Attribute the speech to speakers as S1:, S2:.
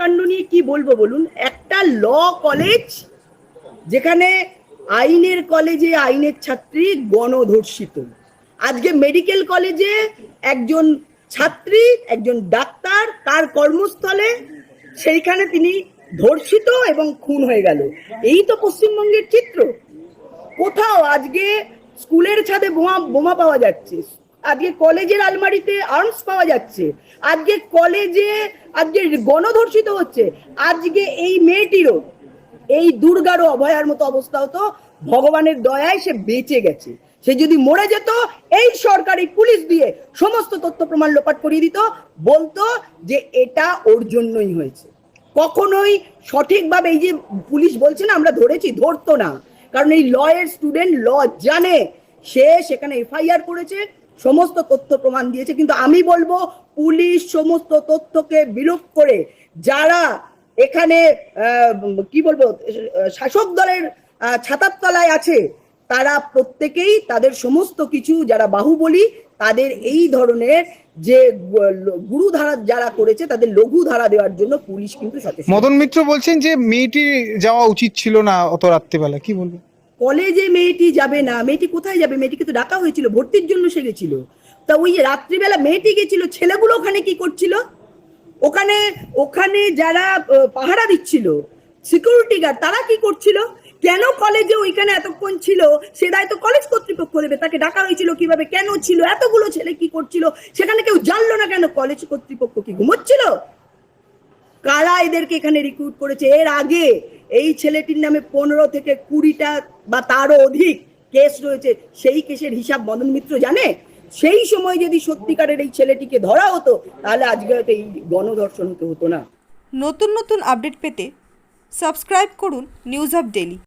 S1: হত্যাকাণ্ড নিয়ে কি বলব বলুন? একটা ল কলেজ যেখানে আইনের কলেজে আইনের ছাত্রী গণধর্ষিত। আজকে মেডিকেল কলেজে একজন ছাত্রী, একজন ডাক্তার তার কর্মস্থলে সেইখানে তিনি ধর্ষিত এবং খুন হয়ে গেল। এই তো পশ্চিমবঙ্গের চিত্র। কোথাও আজকে স্কুলের ছাদে বোমা বোমা পাওয়া যাচ্ছে। আজকে কলেজের আলমারিতে আর্মস পাওয়া যাচ্ছে। আজকে কলেজে, আজকে গণধর্ষিত হচ্ছে। আজকে এই মেয়েটিরও, এই দুর্গারও অভয়ার মতো অবস্থা হতো। ভগবানের দয়ায় সে বেঁচে গেছে। সে যদি মরে যেত, এই সরকারি পুলিশ দিয়ে সমস্ত তথ্য প্রমাণ লোপাট করিয়ে দিত, বলতো যে এটা ওর জন্যই হয়েছে। কখনোই সঠিকভাবে এই যে পুলিশ বলছে না, আমরা ধরেছি, ধরতো না। কারণ এই ল এর স্টুডেন্ট ল জানে। সে সেখানে এফআইআর করেছে। সমস্ত তথ্য প্রমাণ দিয়েছে। কিন্তু আমি বলব, পুলিশ সমস্ত তথ্যকে বিলোপ করে যারা এখানে কি বলব, শাসক দলের ছাতার তলায় আছে, তারা প্রত্যেকেই তাদের সমস্ত কিছু, যারা বাহুবলী, তাদের এই ধরনের যে গুরু ধারা যারা করেছে, তাদের লঘু ধারা দেওয়ার জন্য পুলিশ কিন্তু
S2: মদন মিত্র বলছেন যে মেয়েটি যাওয়া উচিত ছিল না অত রাত্রেবেলা, কি বলব
S1: কলেজে মেয়েটি যাবে না, মেয়েটি কোথায় যাবে? মেয়েটিকে তো ডাকা হয়েছিল, ভর্তির জন্য সে গেছিল। তা ওই রাত্রিবেলা মেয়েটি গেছিল, ছেলেগুলো ওখানে কি করছিল? ওখানে ওখানে যারা পাহারা দিচ্ছিল সিকিউরিটি গার্ড তারা কি করছিল? কেন কলেজে ওইখানে এতক্ষণ ছিল? সে দায়িত্ব কলেজ কর্তৃপক্ষ দেবে, তাকে ডাকা হয়েছিল কীভাবে, কেন ছিল? এতগুলো ছেলে কি করছিল? সেখানে কেউ জানলো না কেন কলেজ কর্তৃপক্ষ কি ঘুমোচ্ছিল? কারা এদেরকে এখানে রিক্রুট করেছে? এর আগে এই ছেলেটির নামে পনেরো থেকে কুড়িটা বা তারও অধিক কেস রয়েছে, সেই কেসের হিসাব মদন মিত্র জানে? সেই সময় যদি সত্যিকারের এই ছেলেটিকে ধরা হতো, তাহলে আজকে হয়তো এই গণধর্ষণ হতে না।
S3: নতুন নতুন আপডেট পেতে সাবস্ক্রাইব করুন নিউজ অফ ডেলি